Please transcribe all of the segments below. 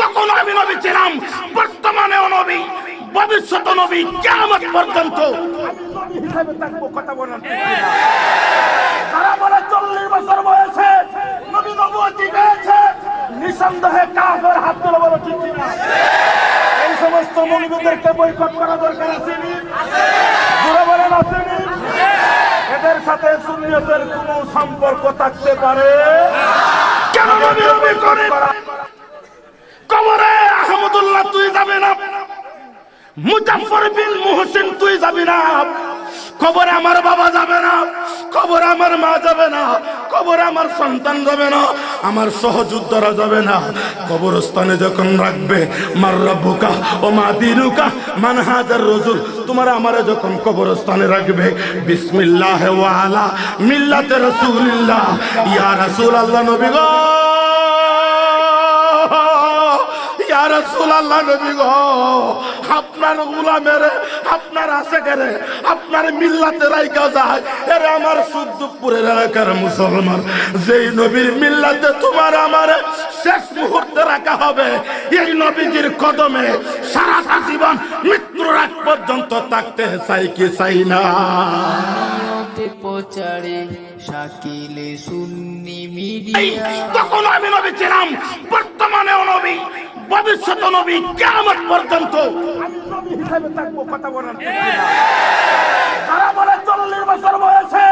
তখন আমি নবী ছিলাম। বর্তমানেও নবী ভবিষ্যৎ নবী কেমন পর্যন্ত। হিসেবে থাকব কথা বলেন। তারা বলে চল্লিশ বছর বয়সে নবী নবুয়তি পেয়েছে নিঃসন্দেহে কাফের হাত তুলে বলো ঠিক কিনা? এই সমস্ত মৌলবীদেরকে বৈকট করা দরকার আছে নি? জোরে বলেন আসেনি এদের সাথে সুন্নিয়তের কোনো সম্পর্ক থাকতে পারে? কেন নবী নবী করে? কবরে আহমদুল্লাহ তুই যাবে না? মুজাফর বিন মুহসিন তুই যাবি না? কবরে আমার বাবা যাবে না? কবরে আমার মা যাবে না? কবরে আমার সন্তান যাবে না? আমার সহযোদ্ধারা যাবে না? কবরস্থানে যখন রাখবে, মার রব্বুকা ও মা দিনুকা মান হাজার রজুল, তোমার আমারে যখন কবরস্থানে রাখবে, বিসমিল্লাহ ওয়ালা মিল্লাতে রাসূলুল্লাহ। ইয়া রাসূলুল্লাহ নবী গো! রাসূলুল্লাহ নবী গো আপনার গোলামের আপনার আশেকেরে আপনার মিল্লাতে রাইকা যায়। এরে আমার সুদ্দুপুরের এলাকার মুসলমান যেই নবীর মিল্লাতে তোমার আমার শেষ মুহূর্তে রাখা হবে এই নবীজির কদমে সারাটা জীবন মৃত্যুর আগ পর্যন্ত থাকতে চাই কি চাই না। প্রচারে শাকিলে সুন্নি মিডিয়া। তখন আমি নবী ছিলাম বর্তমানেও নবী। ভবিষ্যৎ নবী কেমন পর্যন্ত আমি নবী হিসেবে থাকব কথা বলেন তারা বলে চল্লিশ বছর বয়সে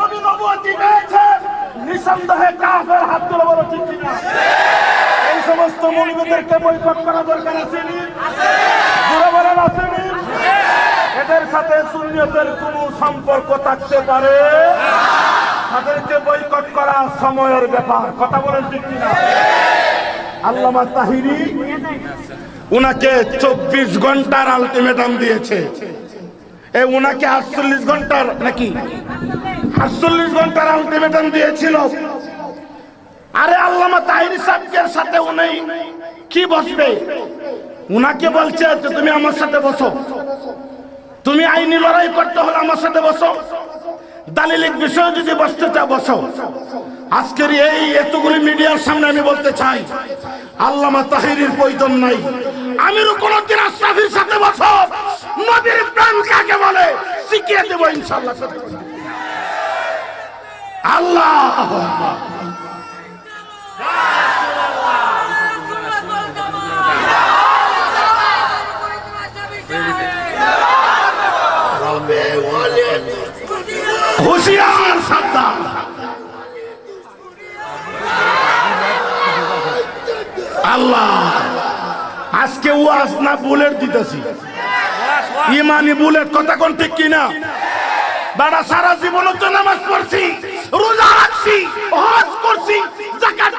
নবী নবুয়তি পেয়েছে। নিঃসন্দেহে কাফের হাত তুলে বলো ঠিক কিনা এই সমস্ত মৌলবীদেরকে বৈকট করা দরকার আছে নি? জোরে বলেন আসেনি এদের সাথে সুন্নিয়তের কোনো সম্পর্ক থাকতে পারে? তাদেরকে বয়কট করা সময়ের ব্যাপার। কথা বলেন ঠিক কিনা আল্লামা তাহিরি উনাকে চব্বিশ ঘণ্টার আলটিমেটাম দিয়েছে। এ উনাকে আটচল্লিশ ঘণ্টার নাকি? আটচল্লিশ ঘণ্টার আলটিমেটাম দিয়েছিল। আরে আল্লামা তাহিরি সাহেবের সাথে উনি কি বসবে? উনাকে বলছে তুমি আমার সাথে বসো। তুমি আইনি লড়াই করতে হলে আমার সাথে বসো। দালিলিক বিষয় যদি বসতে চাও, বসো। আজকের এই এতগুলি মিডিয়ার সামনে আমি বলতে চাই আল্লামা তাহিরির প্রয়োজন নাই। আমিরও কোনদিন আশরাফির সাথে বসো নবীর প্রাণ কাকে বলে? শিখিয়ে দেবো ইনশাল্লাহ আল্লাহ। হুশিয়ার। ওয়াজ না বুলেট দিতেছি। ইমানি বুলেট, কথা কোন ঠিক কিনা? বাড়া সারা জীবন তো নামাজ পড়ছি, রোজা রাখছি, হজ করছি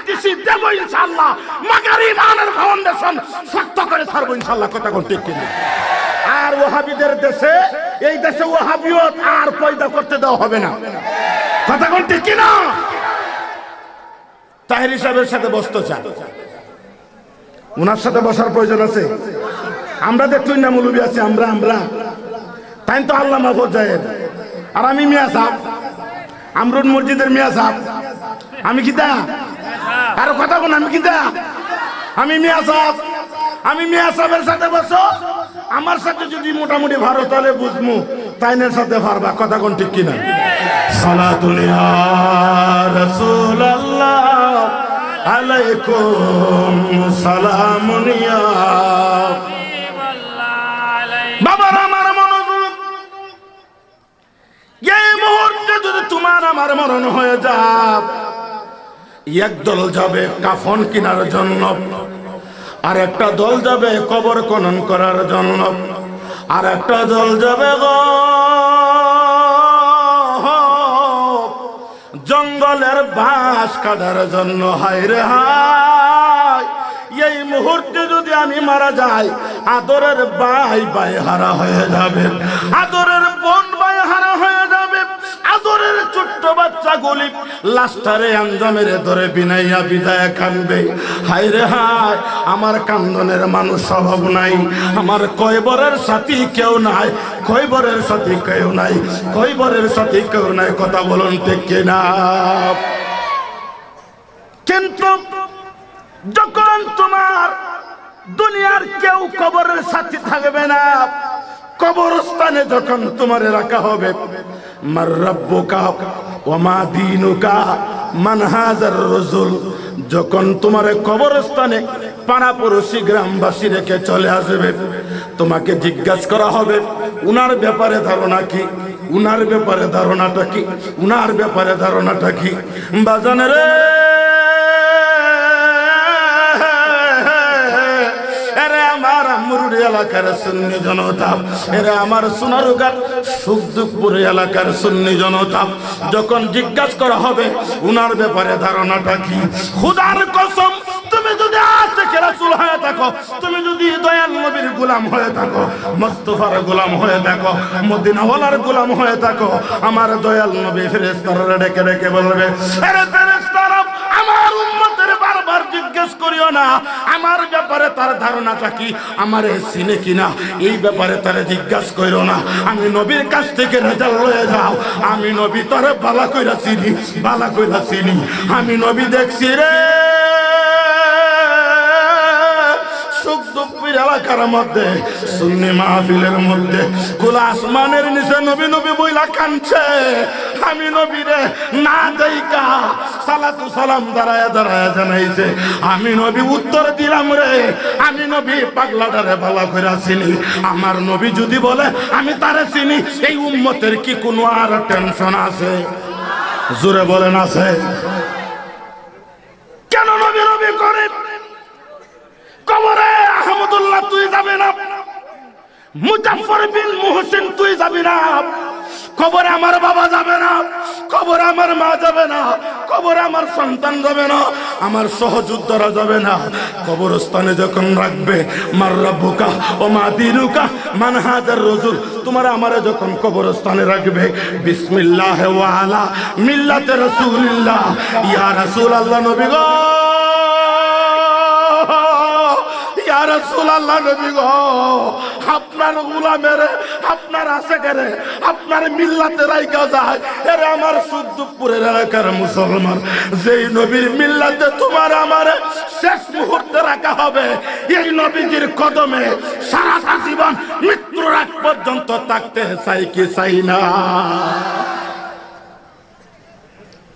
দিছি, দেব ইনশাআল্লাহ। মাগার ইমানের ফাউন্ডেশন শক্ত করে ছাড়বো ইনশাআল্লাহ, কথা কোন ঠিক কিনা? আর ওহাবিদের দেশে, এই দেশে ওহাবিয়ত আর পয়দা করতে দেওয়া হবে না। কথা কোন ঠিক কিনা? তাহির সাহেবের সাথে বসতে চান। ওনার সাথে বসার প্রয়োজন আছে। আমরা দেখতুই না মৌলবী আছি, আমরা আমরা। তাই তো আল্লাহ জাহেদ আর আমি মিয়া সাহ। আমরুন মসজিদের মিয়া সাহ। আমি কি দা আর কথা কোন আমি কি দা আমি মিয়া সাহ। আমি মিয়া সাহেবের সাথে বসো। আমার সাথে যদি মোটামুটি ভালো তাহলে বুঝমু, তাইনের সাথে পারবা। কথা কোন ঠিক কিনা? সালাতুল আলাইকুম সালামুন বাবার আমার মনোযোগ। এই মুহূর্তে যদি তোমার আমার মরণ হয়ে একদল যাবে কাফন কেনার জন্য আর একটা দল যাবে কবর খনন করার জন্য আর একটা দল যাবে গো। বাঁশ কাটার জন্য, হায় রে হায়। এই মুহূর্তে যদি আমি মারা যাই, আদরের বাই বাই হারা হয়ে যাবে। আদরের বোন বাই হারা হয়ে যাবে। আদরের ছোট্ট বাচ্চা গলি লাস্টারে আঞ্জামের ধরে বিনাইয়া বিদায় কানবে হায় রে হায়, আমার কান্দনের মানুষ স্বভাব নাই। আমার কয়বরের সাথী কেউ নাই কয়বরের সাথী কেউ নাই কয়বরের সাথী কেউ নাই, কথা বলুন ঠিক কিনা? কিন্তু যখন তোমার দুনিয়ার কেউ কবরের সাথী থাকবে না, কবরস্থানে যখন তোমার রাখা হবে, মার রব্বুকা ওমা দিনুকা মানহাজার রসুল যখন তোমার কবরস্থানে পাড়াপড়শি গ্রামবাসী রেখে চলে আসবে, তোমাকে জিজ্ঞাসা করা হবে, উনার ব্যাপারে ধারণা কি? উনার ব্যাপারে ধারণাটা কি? উনার ব্যাপারে ধারণাটা কি? বাজানে রে! আমার মুরুড়ি এলাকার সুন্নি জনতা। এরে আমার সোনারুগার এলাকার সুন্নি জনতা। যখন করা হবে, উনার ব্যাপারে ধারণাটা কি? খুদার কসম নবীর হয়ে হয়ে হয়ে থাকো, আমার দয়াল নবী বলবে জিজ্ঞেস করিও না। আমার ব্যাপারে তার ধারণাটা কি আমার সিনে কিনা, এই ব্যাপারে তারে জিজ্ঞাসা করিও না। আমি নবীর কাছ থেকে রেজাল্ট লয়ে যাও। আমি নবী তারে বালা কইরা চিনি, বালা কইরা চিনি। আমি নবী দেখছি রে। এলাকার মধ্যে, সুন্নি মাহফিলের মধ্যে খোলা আসমানের নিচে নবী নবী বইলা কানছে আমি নবীরে না দেইকা, সালাতু সালাম দাঁড়ায় দাঁড়ায় জানাইছে, আমি নবী উত্তর দিলাম রে, আমি নবী পাগলাটারে ভালো করে চিনি। আমার নবী যদি বলে, আমি তারে চিনি, এই উম্মতের কি কোনো আর টেনশন আছে? জোরে বলেন আছে। কেন নবী নবী করে? কবরে আহমদুল্লাহ তুই যাবে না মুজাফর বিন মুহসিন তুই যাবি না। কবরে আমার বাবা যাবে না কবরে আমার মা যাবে না কবরে আমার সন্তান যাবে না, আমার সহযোদ্ধারা যাবে না। কবরস্থানে যখন রাখবে, মার রব্বুকা ও মা দিনুকা মানহাজার রজুল, তোমার আমারে যখন কবরস্থানে রাখবে, বিসমিল্লাহ ওয়ালা মিল্লাতে রাসূলুল্লাহ, ইয়া রাসূলুল্লাহ নবী গো। নবী গো, আপনার গোলামের, আপনার আপনার মিল্লাতে রাইকা যায়। এর আমার সুদ্দুপুরের এলাকার মুসলমান, যেই নবীর মিল্লাতে তোমার আমার শেষ মুহূর্তে রাখা হবে, এই নবীজির কদমে সারাটা জীবন মৃত্যুর আগ পর্যন্ত থাকতে চাই কি চাই না।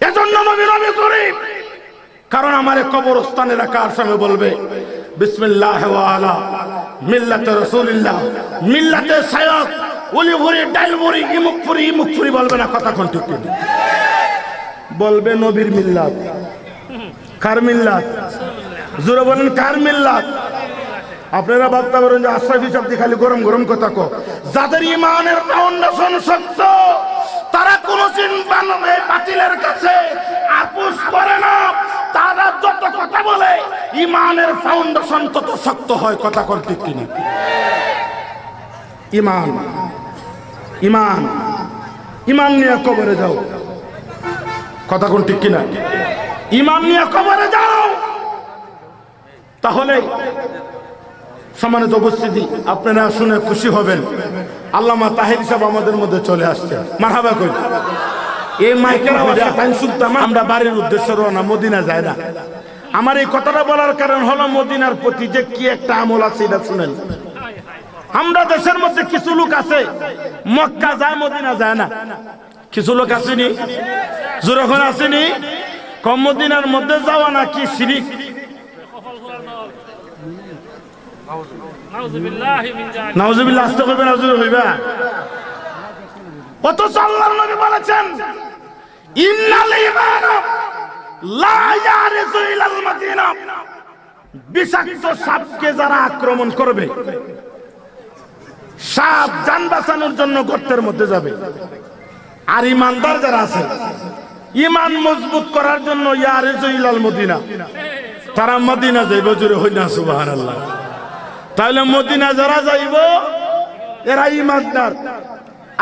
এজন্য নবী নবী করি কারণ আমার কবরস্থানে রাখার সঙ্গে বলবে বিসমিল্লাহ ওয়ালা মিল্লাতে মিল্লাতে সায়ক উলি ভরি বলবে না। বলবে নবীর মিল্লাত। কার জোরে বলেন, কার মিল্লাত? আপনারা ভাবতে পারেন যে শব্দ খালি গরম গরম কথা কো যাদের ইমানের ফাউন্ডেশন শক্ত, তারা কোনো চিন্তা বাতিলের কাছে। আপোষ করে না। তারা যত কথা বলে, ইমানের ফাউন্ডেশন তত শক্ত হয়, কথা কর ঠিক কিনা? ইমান ইমান ইমান নিয়ে কবরে যাও। কথা কোন ঠিক কিনা? ইমান নিয়ে কবরে যাও। তাহলে সম্মানিত উপস্থিতি, আপনারা শুনে খুশি হবেন। আল্লামা তাহির সাহেব আমাদের মধ্যে চলে আসছে। মারহাবা কই এই মাইকের আওয়াজটা তাই শুনতাম আমরা। বাড়ির উদ্দেশ্যে রওনা মদিনা যায় না। আমার এই কথাটা বলার কারণ হলো মদিনার প্রতি যে কি একটা আমল আছে এটা শুনেন। আমরা দেশের মধ্যে কিছু লোক আছে মক্কা যায় মদিনা যায় না। কিছু লোক আসেনি যখন আসেনি কম মদিনার মধ্যে যাওয়া নাকি শিরিক? নাউজুবিল্লাহি মিন আসতে করবে নাউজুবিল্লাহ হইবা। অথচ আল্লাহর নবী বলেছেন, ইন্নাল ঈমান লা ইলাল মাদিনা। বিষাক্ত সাপকে যারা আক্রমণ করবে, সাপ বাঁচানোর জন্য গর্তের মধ্যে যাবে। আর ইমানদার যারা আছে, ইমান মজবুত করার জন্য ইয়ারিসু ইলাল মদিনা। তারা মদিনা যাইব জুড়ে হই না, সুবহানাল্লাহ। তাহলে মদিনা যারা যাইব, এরা ইমানদার।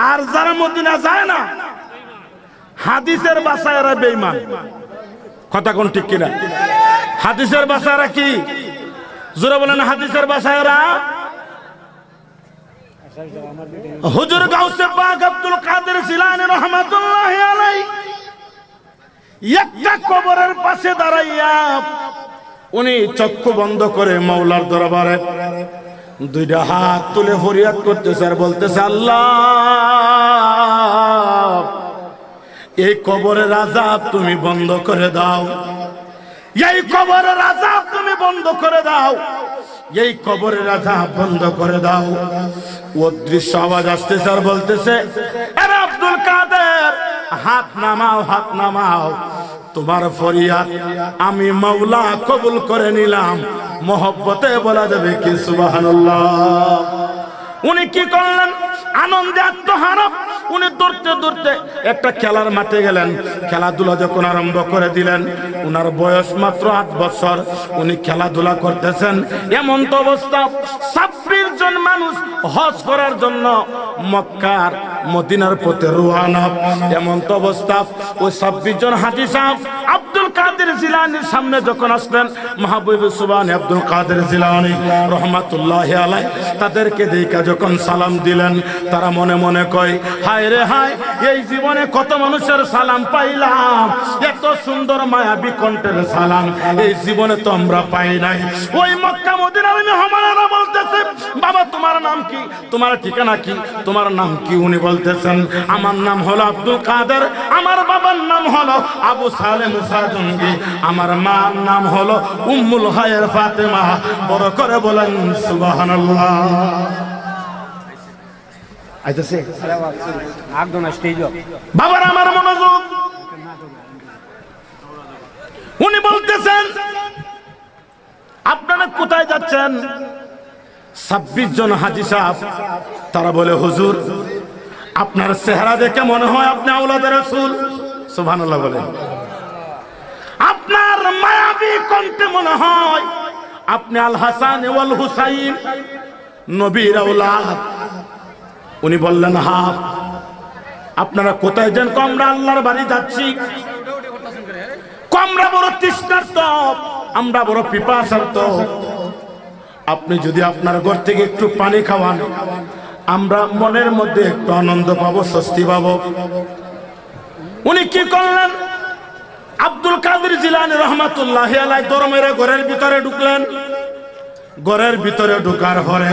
আর যারা মদিনা যায় না, হাদিসের বাসা এরা বেঈমান। কথা কোন ঠিক কিনা? হাদিসের বাসা এরা কি? জোরে বলেন, হাদিসের বাসা এরা হুজুর গাউসে পাক আব্দুল কাদের জিলানী রহমাতুল্লাহি আলাইহি, একটা কবরের পাশে দাঁড়াইয়া উনি চক্ষু বন্ধ করে মাওলার দরবারে দুইটা হাত তুলে ফরিয়াদ করতেছে আর বলতেছে, আল্লাহ, এই কবরের আজাব তুমি বন্ধ করে দাও। এই কবরের আজাব তুমি বন্ধ করে দাও। এই কবরের আজাব বন্ধ করে দাও। অদৃশ্য আওয়াজ আসতেছে আর বলতেছে আব্দুল কাদের, হাত নামাও হাত নামাও। তোমার ফরিয়াদ আমি মাওলা কবুল করে নিলাম। মহব্বতে বলা যাবে কি, সুবহানাল্লাহ। উনি কি করলেন? আনন্দে আত্মহারা। উনি দৌড়তে দৌড়তে একটা খেলার মাঠে গেলেন। খেলাধুলা যখন আরম্ভ করে দিলেন, উনার বয়স মাত্র আট বছর। উনি খেলাধুলা করতেছেন। এমন তো অবস্থা। জন মানুষ হজ করার জন্য মক্কার, মদিনার পথে রোয়ানা এমন তো অবস্থা। ওই ছাব্বিশ জন হাজি কাদের জিলানির সামনে যখন আসলেন, মাহবুব সুবান আব্দুল কাদের জিলানি রহমাতুল্লাহ আলাই তাদেরকে দেখা যখন সালাম দিলেন, তারা মনে মনে কয়, হায় রে হায়, এই জীবনে কত মানুষের সালাম পাইলাম, এত সুন্দর মায়াবী কণ্ঠের সালাম, এই জীবনে তো আমরা পাই নাই। ওই মক্কা মদিনার মেহমানেরা বলতেছে, বাবা, তোমার নাম কি? তোমার ঠিকানা কি? তোমার নাম কি? উনি বলতেছেন, আমার নাম হলো আব্দুল কাদের, আমার বাবার নাম হলো আবু সালেম সাজঙ্গি। আমার মার নাম হলো উম্মুল হায়ের ফাতেমা। বড় করে বলেন সুবহানাল্লাহ। আইতাছে। একদম স্টেজ বাবার আমার মনোযোগ। উনি বলতেছেন আপনারা কোথায় যাচ্ছেন? ছাব্বিশ জন হাজি সাহেব তারা বলে হুজুর আপনার চেহারা দেখে মনে হয় আপনি আউলাদের রসুল। সুবহানাল্লাহ বলেন। মায়াবী কণ্ঠে মনে হয় আপনি আল হাসান ওয়াল হুসাইন, নবীর আউলাদ উনি বললেন, হা, আপনারা কোথায় যান কমরা আল্লাহর বাড়ি যাচ্ছি। কমরা বড় তৃষ্ণার্ত, আমরা বড় পিপাসার্ত। আপনি যদি আপনার ঘর থেকে একটু পানি খাওয়ান, আমরা মনের মধ্যে একটু আনন্দ পাবো, স্বস্তি পাবো। উনি কি করলেন? আব্দুল কাদের জিলানি রহমাতুল্লাহ আলাই দরমের ঘরের ভিতরে ঢুকলেন। ঘরের ভিতরে ঢুকার পরে